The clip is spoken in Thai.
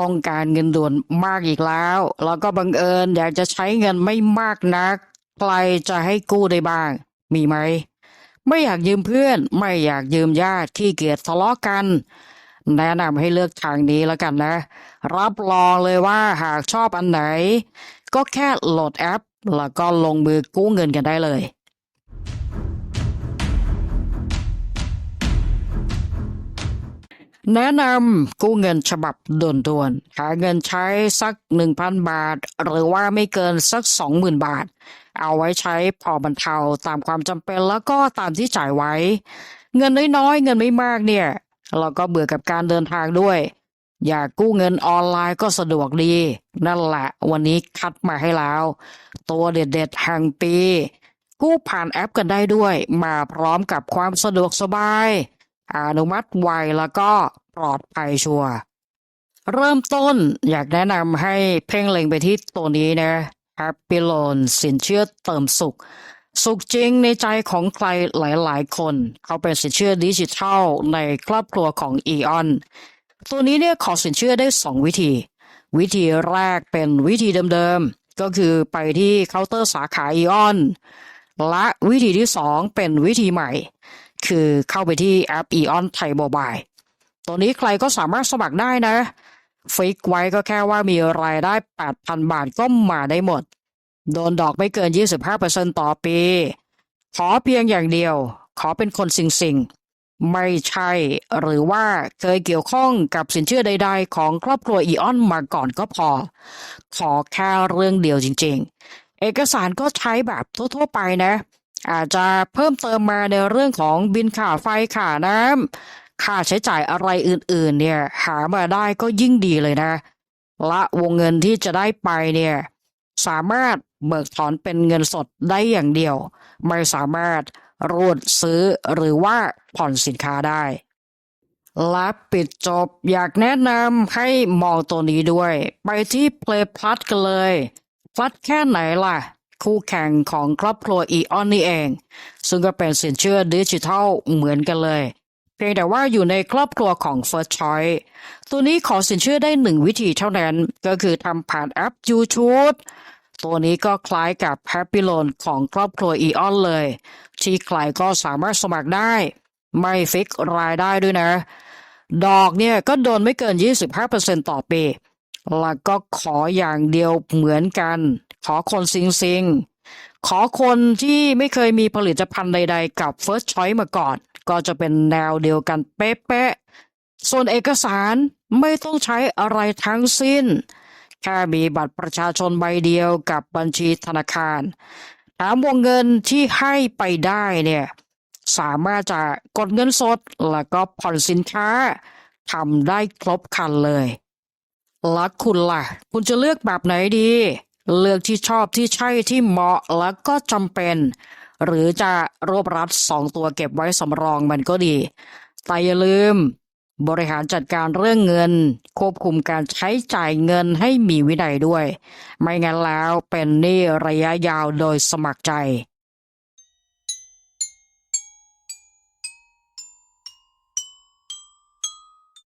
ต้องการเงินด่วนมากอีกแล้ว แล้วก็บังเอิญอยากจะใช้เงินไม่มากนัก ใครจะให้กู้ได้บ้าง มีไหม ไม่อยากยืมเพื่อน ไม่อยากยืมญาติที่เกียจทะเลาะกัน แนะนำให้เลือกทางนี้แล้วกันนะ รับรองเลยว่าหากชอบอันไหน ก็แค่โหลดแอป แล้วก็ลงมือกู้เงินกันได้เลย แนะนำกู้เงินฉบับด่วนๆ หาเงินใช้สัก 1,000 บาท หรือว่าไม่เกินสัก 20,000 บาท เอาไว้ใช้พอบรรเทาตามความจำเป็นแล้วก็ตามที่จ่ายไว้ เงินน้อยๆ เงินไม่มากเนี่ย เราก็เบื่อกับการเดินทางด้วย อยากกู้เงินออนไลน์ก็สะดวกดี นั่นแหละวันนี้คัดมาให้แล้ว ตัวเด็ดๆแห่งปี กู้ผ่านแอปกันได้ด้วย มาพร้อมกับความสะดวกสบาย อนุมัติไวแล้วก็ปลอดภัยชัวร์เริ่มต้นอยากแนะนำให้เพ่งเล็งไปที่ตัวนี้นะ Happy Loan สินเชื่อเติมสุข สุขจริงในใจของใครหลาย ๆ คน เขาเป็นสินเชื่อดิจิทัลในครอบครัวของ e อ n ตัวนี้เนี่ยขอสินเชื่อได้ 2 วิธี วิธีแรกเป็นวิธีเดิม ๆ ก็คือไปที่เคาน์เตอร์สาขา e อ n และวิธีที่ 2 เป็นวิธีใหม่ คือเข้าไปที่แอป Eon Thai Mobile ตัวนี้ใครก็สามารถสมัครได้นะ ฟิกไว้ก็แค่ว่ามีรายได้ 8,000 บาทก็มาได้หมด โดนดอกไม่เกิน 25%ต่อปี ขอเพียงอย่างเดียว ขอเป็นคนสิงสิงๆไม่ใช่ หรือว่าเคยเกี่ยวข้องกับสินเชื่อใด ๆ ของครอบครัวอีออนมาก่อนก็พอ ขอแค่เรื่องเดียวจริง ๆ เอกสารก็ใช้แบบทั่วๆไปนะ อาจจะเพิ่มเติมมาในเรื่องของบินค่าไฟค่าน้ำค่าใช้จ่ายอะไรอื่นๆ เนี่ย หามาได้ก็ยิ่งดีเลยนะ และวงเงินที่จะได้ไปเนี่ย สามารถเบิกถอนเป็นเงินสดได้อย่างเดียว ไม่สามารถรูดซื้อหรือว่าผ่อนสินค้าได้ และปิดจบอยากแนะนำให้มองตัวนี้ด้วย ไปที่ Play Plus กันเลย พลัดแค่ไหนล่ะ คู่แข่งของครอบครัวอีออนนี่เอง ซึ่งก็เป็นสินเชื่อดิจิทัลเหมือนกันเลย เพียงแต่ว่าอยู่ในครอบครัวของ First Choice ตัวนี้ขอสินเชื่อได้หนึ่งวิธีเท่านั้น ก็คือทำผ่านแอป YouTube ตัวนี้ก็คล้ายกับ Happy Loan ของครอบครัวอีออนเลย ที่ใครก็สามารถสมัครได้ ไม่ฟิกรายได้ด้วยนะ ดอกเนี่ยก็โดนไม่เกิน 25%ต่อปีแล้วก็ขออย่างเดียวเหมือนกัน ขอคนซิงซิงขอคนที่ไม่เคยมีผลิตภัณฑ์ใด ๆ กับ First Choice มาก่อน ก็จะเป็นแนวเดียวกันเป๊ะๆส่วนเอกสารไม่ต้องใช้อะไรทั้งสิ้น แค่มีบัตรประชาชนใบเดียวกับบัญชีธนาคารถามวงเงินที่ให้ไปได้เนี่ยสามารถจะกดเงินสดแล้วก็ผ่อนสินค้าทำได้ครบคันเลย แล้วคุณล่ะ คุณจะเลือกแบบไหนดี เลือกที่ชอบที่ใช่ที่เหมาะแล้วก็จำเป็น หรือจะรวบรัดสองตัวเก็บไว้สำรองมันก็ดี แต่อย่าลืม บริหารจัดการเรื่องเงิน ควบคุมการใช้จ่ายเงินให้มีวินัยด้วย ไม่งั้นแล้วเป็นหนี้ระยะยาวโดยสมัครใจ